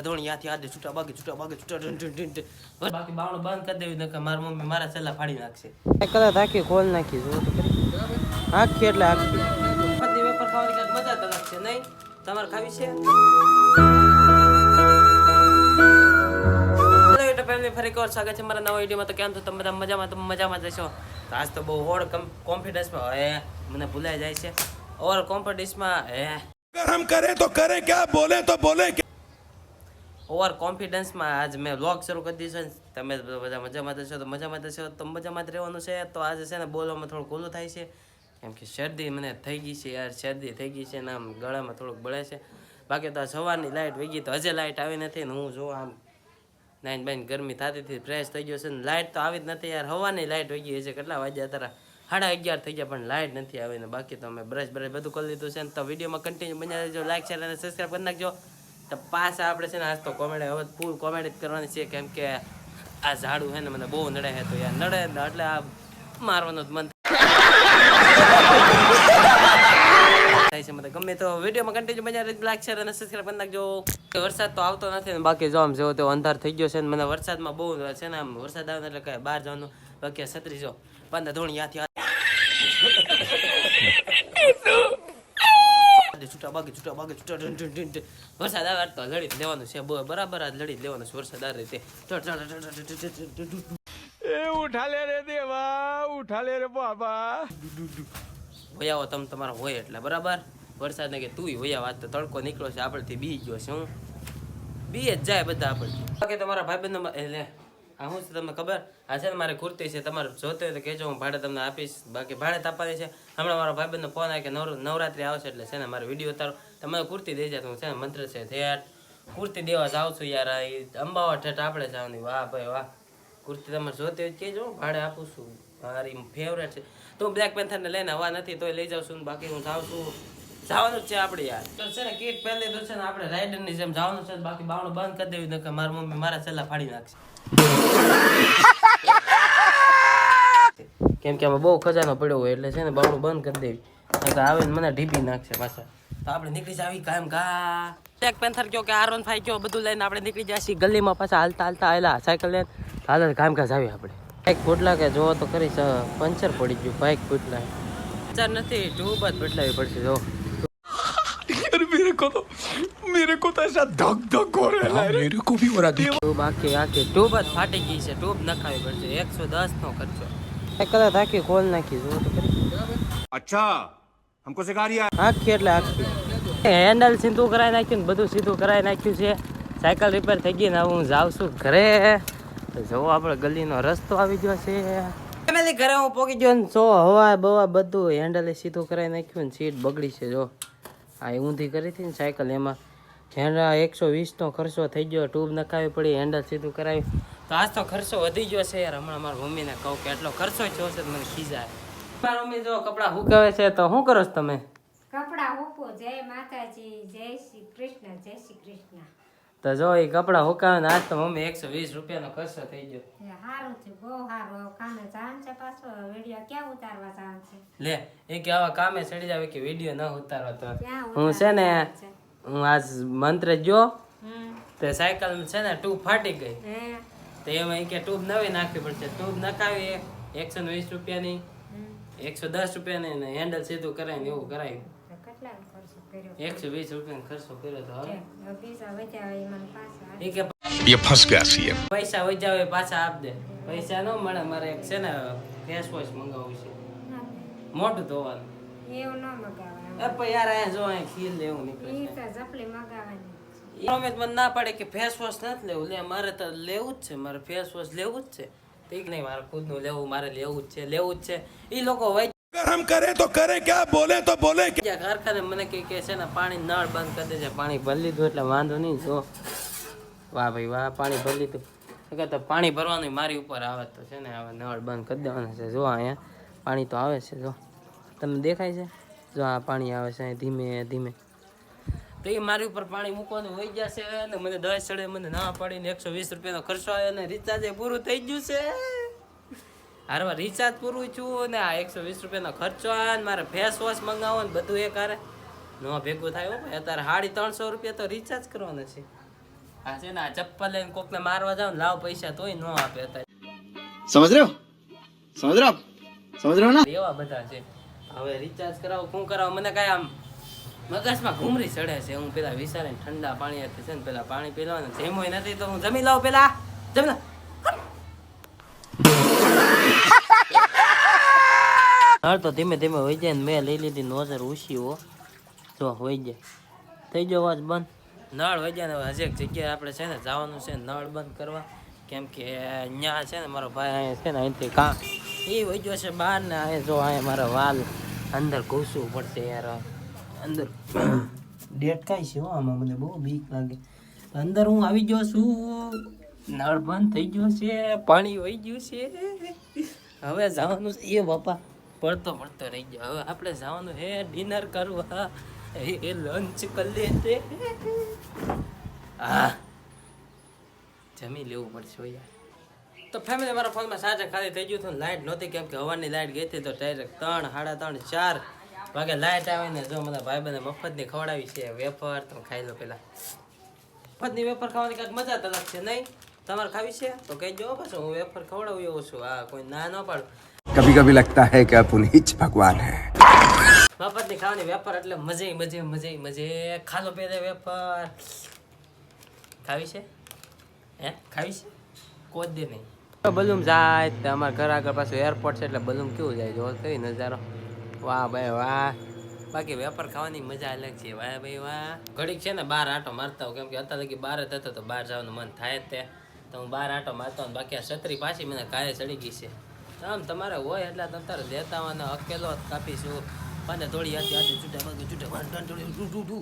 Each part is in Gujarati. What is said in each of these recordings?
ધોણી યાથી આદે છૂટા બાગે છૂટા બાગે છૂટા ડન ડન ડન બાકી બાવણું બંધ કરી દેવું કે મારી મમ્મી મારા છેલ્લા ફાડી નાખશે. કદાચ આખી ખોલ નાખી જો આખી એટલે આખી. બધી વેપર ખાવાની કાંઈક મજા તો લાગશે નહીં? તમારે ખાવી છે? ફરી કવર નવા વિડીયોમાં. કેમ તો તમે મજામાં? તો મજામાં જશો આજ તો બહુ ઓર કોન્ફિડન્સમાં હે મને ભૂલાઈ જાય છે. ઓર કોન્ફિડન્સમાં હે. કરે ઓવર કોન્ફિડન્સમાં આજ મેં વ્લોગ શરૂ કરી દીધો છે તમે બધા મજામાં થશો તો મજામાં થશો તો મજામાં જ રહેવાનું છે. તો આજે છે ને બોલવામાં થોડું ખોલું થાય છે, કેમ કે શરદી મને થઈ ગઈ છે યાર, શરદી થઈ ગઈ છે ને આમ ગળામાં થોડુંક બળે છે. બાકી તો આ સવારની લાઇટ વેગી તો હજે લાઇટ આવી નથી ને હું જો આમ નાઈન બાઈન ગરમી થતી હતી ફ્રેશ થઈ ગયો છે ને લાઇટ તો આવી જ નથી યાર, હવાની લાઇટ વહી ગઈ છે કેટલા વાગ્યા તારા સાડા અગિયાર થઈ ગયા પણ લાઇટ નથી આવીને બાકી તો અમે બ્રશ બ્રશ બધું કરી લીધું છે ને, તો વિડીયોમાં કન્ટિન્યુ બન્યા રહેજો લાઇક શેર અને સબસ્ક્રાઈબ કરી નાખજો. તો પાછા આપણે છે ને આજ તો કોમેડી હવે ફૂલ કોમેડી જ કરવાની છે, કેમ કે આ ઝાડું છે ને મને બહુ નડે છે. તો યાર નડે એટલે આ મારવાનું જ મન થાય છે મને. ગમે તો વિડીયોમાં કન્ટિન્યુ મજા લાઈક શેર અને સબસ્ક્રાઈબ કરી નાખજો. વરસાદ તો આવતો નથી ને, બાકી જો આમ જેવો તેવો અંધાર થઈ ગયો છે ને, મને વરસાદમાં બહુ છે ને, આમ વરસાદ આવે એટલે કાંઈ બહાર જવાનું, બાકી છત્રી જો પંદર ધોણી ખાલી છૂટા બાકી છૂટા બાકી છૂટા વરસાદ આવે તો લડી જ લેવાનું છે બરાબર આજ લડી જ લેવાનું છે વરસાદ આ રીતે એ ઉઠા લે રે દેવા ઉઠા લે રે બાબા. ભયાવો તમે તમારા હોય એટલે બરાબર? વરસાદને કે તું ભયા વાત તો તડકો નીકળ્યો છે આપણથી બી ગયો છે હું. બી જ જાય બધા આપણથી બાકી તમારા ભાઈબંધ એટલે આ શું છે તમને ખબર? આ છે ને મારી કુર્તી છે, તમારે જોતી હોય તો કહેજો, હું ભાડે તમને આપીશ. બાકી ભાડે તાપવાની છે. હમણાં મારા ભાઈબંધનો ફોન આવે કે નવ નવરાત્રી આવશે એટલે છે ને મારે વીડિયો ઉતારો. તમે કુર્તી દઈ જાય હું છે ને મંત્ર છે થેટ કુર્તી દેવા જાઉં છું યાર અંબાવા ઠેઠ આપણે જવાની. વાહ ભાઈ વાહ. કુર્તી તમારે જોતી હોય કહેજો ભાડે આપું છું. મારી ફેવરેટ છે. તો બ્લેક પેન્થરને લઈને હવા નથી તોય લઈ જાઉં છું બાકી હું જાઉં છું. જવાનું છે આપણે યાર. તો છે ને કીટ પહેલે તો છે ને આપણે રાઇડરની જેમ જવાનું છે બાકી બાવણું બંધ કરી દેવી કે મારી મમ્મી મારા છેલ્લા ફાડી નાખશે. કેમ કે આમાં બહુ ખજાનો પડ્યો હોય એટલે છે ને બાવણું બંધ કરી દેવી. આવે ને મને ઢીપી નાખશે પાછા. તો આપણે નીકળી જાવી કાયમ કા ટેક પેન્થર કયો કે આરોન ફાઈ કયો બધું લઈને આપણે નીકળી જઈશું ગલીમાં પાછા હાલતા હાલતા આવેલા સાયકલ લઈને. હાલ કામ કાજ આવી આપણે. બાઇક ફૂટલા કે જોવો તો કરી પંચર પડી ગયું બાઇક ફૂટલા નથી ટ્યુબ જ બદલાવી પડશે જો. को तो मेरे को तो ऐसा धक धक हो रहा है मेरे को भी हो रहा ટ્યુબ આખી આખી ટ્યુબ જ ફાટી ગઈ છે ટ્યુબ નખાવી પડશે એકસો દસ નો ખર્ચો કદાચ આખી ખોલ નાખી જો તો ખરી. अच्छा हमको सिखा रिया આખી એટલે આખી હેન્ડલ સીધું કરાવી નાખ્યું ને બધું સીધું કરાવી નાખ્યું છે સાયકલ રિપેર થઈ ગઈ ને હવે હું જાઉં છું ઘરે તો જો આપણે ગલીનો રસ્તો આવી ગયો છે ફેમિલી ઘરે હું પોકી ગયો ને સો હવા બવા બધું હેન્ડલે સીધું કરાવી નાખ્યું ને સીટ બગડી છે જો આ ઊંધી કરી હતી ને સાયકલ, એમાં જેના એકસો વીસનો ખર્ચો થઈ ગયો ટ્યુબ નખાવી પડી હેન્ડલ સીધું કરાવી તો આજ તો ખર્ચો વધી ગયો છે યાર, હમણાં મારા મમ્મીને કહું કે એટલો ખર્ચો થયો છે મને ખીજાય. મારા મમ્મી જો કપડાં હુકાવે છે, તો શું કરો છો તમે? કપડાં હુકો જય માતાજી, જય શ્રી કૃષ્ણ, જય શ્રી કૃષ્ણ. તો જો એ કપડાં હુકાવે ને આજ તો મમ્મી એકસો વીસ રૂપિયાનો ખર્ચો થઈ ગયો. ઉતારવા લે એ કે આવા કામે ચડી જાવે કે વીડિયો ન ઉતારો તો. હું છે ને હું આજ મંત્ર જો તે સાયકલ છે ને ટ્યુબ ફાટી ગઈ. તો એમાં કે ટ્યુબ નવી નાખવી પડશે. ટ્યુબ નખાવી એકસો ને વીસ રૂપિયાની એકસો દસ રૂપિયાની ને હેન્ડલ સીધું કરાવીને એવું કર્યો. એ ફસ ગયા છીએ. પૈસા વધ્યા હોય પાછા આપ દે પૈસા ન મળે મારે એક છે ને ફેસ વોશ મંગાવવું છે. મોટું ધોવાનું. એવું યાર અહીંયા જો અહીં ખીલ લેવું નીકળે ઈ તો મને ના પડે કે ફેસ વોશ નથી લેવું. લે મારે તો લેવું જ છે મારે ફેસ વોશ લેવું જ છે. ઠીક નહીં મારે ખુદનું લેવું મારે લેવું જ છે લેવું જ છે. એ લોકો વહી અગર હમ કરે તો કરે ક્યાં બોલે તો બોલે કારખાને મને કઈ કે છે ને પાણી નળ બંધ કરી દે પાણી ભરી લીધું એટલે વાંધો નહીં જો વાહ ભાઈ વાહ પાણી ભરી લીધું અગર તો પાણી ભરવાનું મારી ઉપર આવે તો છે ને હવે નળ બંધ કરી દેવાનું છે જો અહીંયા પાણી તો આવે છે જો તમને દેખાય છે જો આ પાણી આવે છે ધીમે ધીમે તો એ મારી ઉપર પાણી મૂકવાનું હોઈ જશે અને મને દસ ચડે મને ના પાડીને એકસો વીસ રૂપિયાનો ખર્ચો આવ્યો અને રિચાર્જ પૂરું થઈ ગયું છે। હારમાં રિચાર્જ પૂરું છું ને આ એકસો વીસ રૂપિયાનો ખર્ચો આવે મારે ફેસ વોશ મંગાવો ને બધું એ કરે નો ભેગું થાય ભાઈ અત્યારે સાડી ત્રણસો રૂપિયા તો રિચાર્જ કરવાના છે. આ છે ને આ ચપ્પલ લઈને કોકને મારવા જાવ લાવ પૈસા તોય ન આપે અત્યારે. સમજ રહ્યો? સમજ રહ્યો સમજ રહ્યો ને? એવા બધા છે. હવે રિચાર્જ કરાવો શું કરાવો? મને કાંઈ આમ મગજમાં ઘૂમરી ચડે છે. હું પેલા વિચારે ઠંડા પાણી છે ને પેલા પાણી પીલાવ ને જેમ નથી તો હું જમી લાવ પેલા? જમી લઉં હાલ તો ધીમે ધીમે હોય જાય ને મેં લઈ લીધી નોઝર ઉછી હો. જો હોય જાય. થઈ જાવ અવાજ બંધ? નળ વહી જાય ને હજી એક જગ્યાએ આપણે છે ને જવાનું છે નળ બંધ કરવા. કેમ કે અહીંયા છે ને મારો ભાઈ અહીંયા છે ને અહીંથી કાં એ વહી ગયો છે બહાર ને અહીંયા જો અહીંયા મારા વાલ અંદર ઘૂસવું પડશે યાર. અંદર ડેટ કાંઈ છે હો આમાં મને બહુ બીક લાગે. અંદર હું આવી ગયો છું. નળ બંધ થઈ ગયો છે, પાણી વહી ગયું છે. હવે જવાનું છે. એ બાપા. પડતો પડતો રહી ગયો. હવે આપણે જવાનું હે ડિનર કરવા. એ લંચ કરી લે હા. જમી લેવું પડશે યાર. તો ફેમિલી મારા ફોનમાં સાંજે ખાલી થઈ ગયું હતું લાઇટ નહોતી કેમ કે હવાની લાઇટ ગઈ હતી તો ડાયરેક્ટ ત્રણ, સાડા ત્રણ, ચાર વાગે લાઇટ આવીને જો મારા ભાઈ મફત મફતની ખવડાવી છે, વેફર, તમે ખાઈ લો પેલા. મફતની વેફર ખાવાની કાંઈક મજા જ અલગ છે નહીં? તમારે ખાવી છે? તો કહી જો પાછું, હું વેફર ખવડાવું એવું છું. હા, કોઈ ના ન પાડું. કભી કભી લગતા હે કે અપુન હિચ ભગવાન હે મફતની ખાવાની વેપાર એટલે મજે મજે મજે મજે. ખાલો પેદે વેપાર. ખાવી છે? હે? ખાવી છે? કોદ દે નહીં. બલૂમ જાય તે અમારા ઘર આગળ પાછું એરપોર્ટ છે એટલે બલૂમ કેવું જાય? જો કઈ નજારો. વાહ ભાઈ, વાહ. બાકી વેપાર ખાવાની મજા અલગ છે. વાહ ભાઈ, વાહ. ઘડીક છે ને બાર આટો મારતા હોઉં. કેમ કે અત્યારે લગી બહાર જ તો બહાર જવાનું મન થાય જ તે. તો હું બહાર આટો મારતો બાકી આ છત્રી પાછી મને કાળે ચડી ગઈ છે. આમ તમારે હોય એટલે તમે તારે હોય અને અકેલો જ કાપીશું અને થોડી હાથી હાથી છૂટા ભાગે છૂટા ભાગે થોડી ટુ ટુ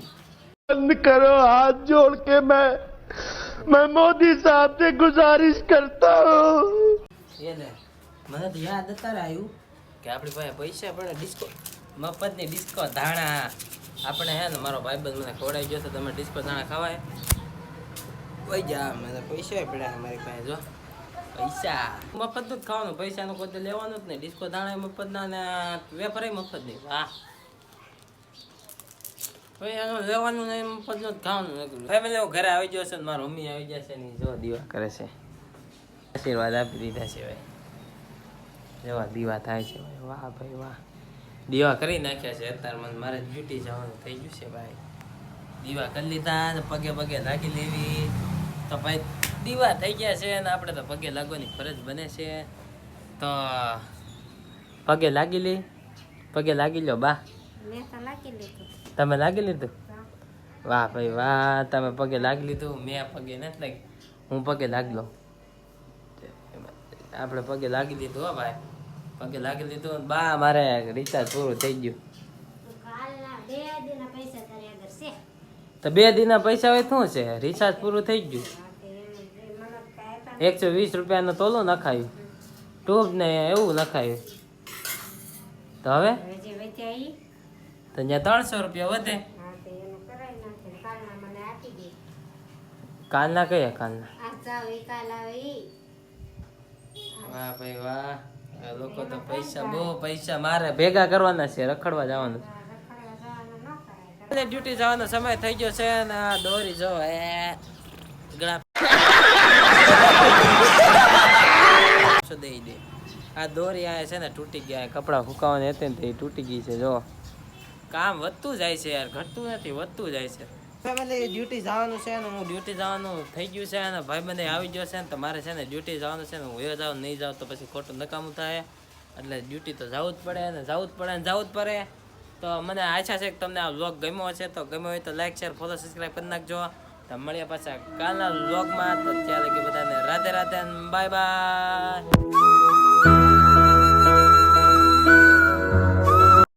બંધ કરો હાથ જોડ કે મેં મેં મોદી સાહેબ સે ગુજારિશ કરતા હું એને મને તો યાદ અત્યારે આવ્યું કે આપણી પાસે પૈસા પણ ડિસ્કો મફત મફતની ડિસ્કો ધાણા. આપણે હે ને મારો ભાઈબંધ મને ખવડાવી ગયો તો તમે ડિસ્કો ધાણા ખવાય? કોઈ જા મને પૈસા પડ્યા મારી પાસે જો. પૈસા. મફતનું જ ખાવાનું, પૈસાનું કોઈ લેવાનું જ નહીં. ડિસ્કો ધાણા મફત ને વેપાર મફત નહીં. વાહ. પૈસાનું લેવાનું નહીં મફતનું જ ખાવાનું ઘરે આવી છે ને મારા મમ્મી આવી છે ને જો દીવા કરે છે. આશીર્વાદ આપી દીધા છે ભાઈ. જેવા દીવા થાય છે ભાઈ. વાહ ભાઈ, વાહ. દીવા કરી નાખ્યા છે અત્યારે મને. મારે ડ્યુટી જવાનું થઈ ગયું છે ભાઈ. દીવા કરી લીધા પગે પગે નાખી લેવી. તો ભાઈ દીવા થઈ ગયા છે અને આપણે તો પગે લાગવાની ફરજ બને છે. તો પગે લાગી લી પગે લાગી લો બા. લાગી લીધું. તમે લાગી લીધું? વાહ ભાઈ વાહ તમે પગે લાગી લીધું મેં પગે નથી લાગી. હું પગે લાગી લઉં. આપણે પગે લાગી લીધું હો ભાઈ. પગે લાગી લીધું બા મારે રિચાર્જ પૂરું થઈ ગયું. તો બે દિનના પૈસા હોય શું છે? રિચાર્જ પૂરું થઈ ગયું હા, તે એમ જે મને કાંઈ હતા એકસો વીસ રૂપિયાનો તોલો નખાયું. ટ્યુબ ને એવું નખાયું. તો હવે? તો ત્યાં ત્રણસો રૂપિયા વધે. કાલના કયા કાલના? વાહ ભાઈ વાહ. લોકો તો પૈસા બહુ પૈસા મારે ભેગા કરવાના છે રખડવા જવાનું. ડ્યુટી જવાનો સમય થઈ ગયો છે ને આ દોરી જો એ ગળા આ દોરી આ છે ને તૂટી ગયા, કપડાં સુકાવાની હતી ને તે તૂટી ગઈ છે, જો. કામ વધતું જાય છે યાર, ઘટતું નથી, વધતું જાય છે. ડ્યુટી જવાનું છે હું ડ્યુટી જવાનું થઈ ગયું છે અને ભાઈ બંને આવી ગયો છે ને, તો મારે છે ને ડ્યુટી જવાનું છે ને, હું એ જાઉં, નહીં જાઉં તો પછી ખોટું નકામું થાય. એટલે ડ્યુટી તો જવું જ પડે ને, જવું જ પડે ને, જવું જ પડે. તો મને આશા છે કે તમને આ વ્લોગ ગમ્યો હશે, તો ગમ્યો હોય તો લાઈક શેર ફોલો સબસ્ક્રાઈબ કરી નાખજો. તો મળીએ પાછા કાલના વ્લોગમાં તો ત્યારે કે બધાને રાધે રાધે બાય બાય